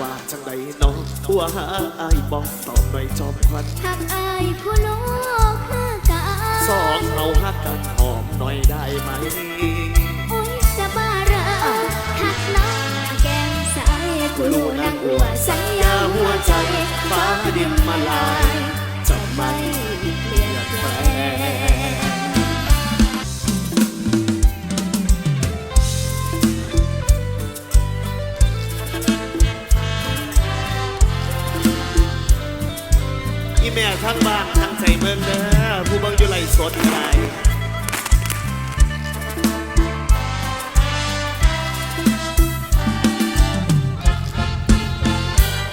ว่าจังใดน้องตัวหาอายบอกตอบหน่อยจอมควันหักอายผู้โลกคือกันสองเราหักกันหอมหน่อยได้ไหมโอ้ยจะบ้าเหรอหักน้องแก้มสายผู้ลูกนักอัวสัญญาหัวใจฟ้าดินมาลายจะไม่เปลี่ยนแปลง อีแม่ทั้งบ้านทั้งใจเบิ่งเด้อผู้เบังอยู่ไหลฟ์สดก็ได้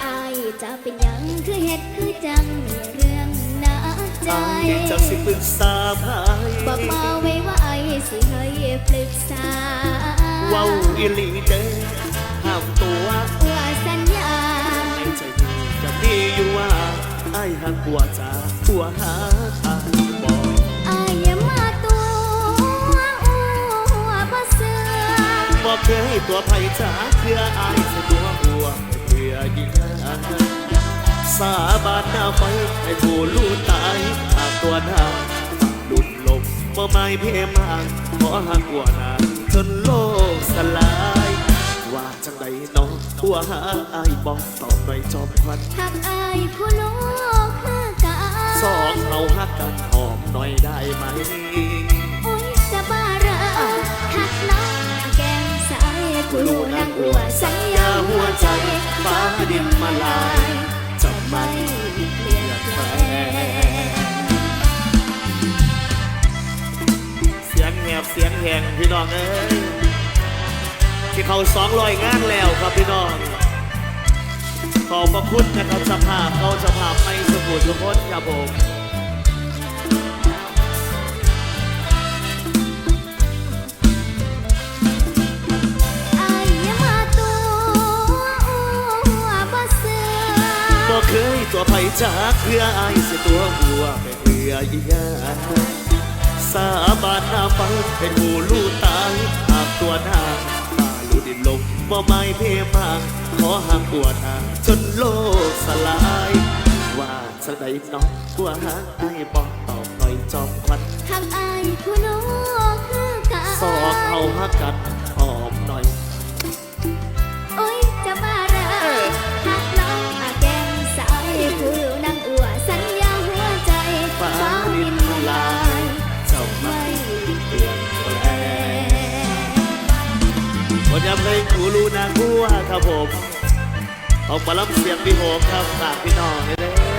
อายจะเป็นหยังคือเฮ็ดคือจังมีเรื่องหนาใจอายจะสิปรึกษาไผบอกมาไว้ว่าไอ้สิให้ปรึกษาเว้าอีหลีเด้อห้ามตัว หักกว่าจหัวหาทางบอกอายอย่ามาตัวอ้วบ่เสือบอกเคยตัวไผจ๋าเพื่ออายสิตัวหัวเพื่อยิงสาบานหน้าไฟให้ผู้รู้ตายหากตัวหน้าหลุดลมบ่ไม่เพียมางขอหักกวนาจนโลกสลายว่าจังใดน้องตัวหาอายบอกตอบหน่อยจอมควันหักอายผู้โลกคือกันส องเราหักกันหอมหน่อยได้ไหม โอ้ยจะบ้าเรอหักน้องแก้มสายผู้ลูกนักอัวสัญญาหัวใจฟ้าดินมาลายจะไม่เปลี่ยนแปลงเสียงแหบเสียงแหงพี่น้องเอ้ยที่เขาสองรอยงานแล้วครับพี่น้อง ขอบพระคุณนะครับสภาพเขาสภาพไม่สมบูรณ์ทุกคนครับผมอายอย่ามาตัวอ้วบ่เสือบอกเคยตัวไผ่จากเพื่ออายเสียตัวหัวไม่เพื่ออีหยาสาบานหน้าฟังเป็นหูลูกตายหากตัวนางตาลู ดินลมบ่ไม่เพมางขอหักตัวนางจนโลกสลาย ว่าสักใดน้องตัวหางไอ้ายบอกตอบหน่อยจอมควันหักอายผู้โลกคือกันสอกเอาหักกัน คนยำเพลงกูรู้นางกูว่าครับผมออกมาล้ำเสียงพี่โหมครับฝากพี่น้องเลยเด้อ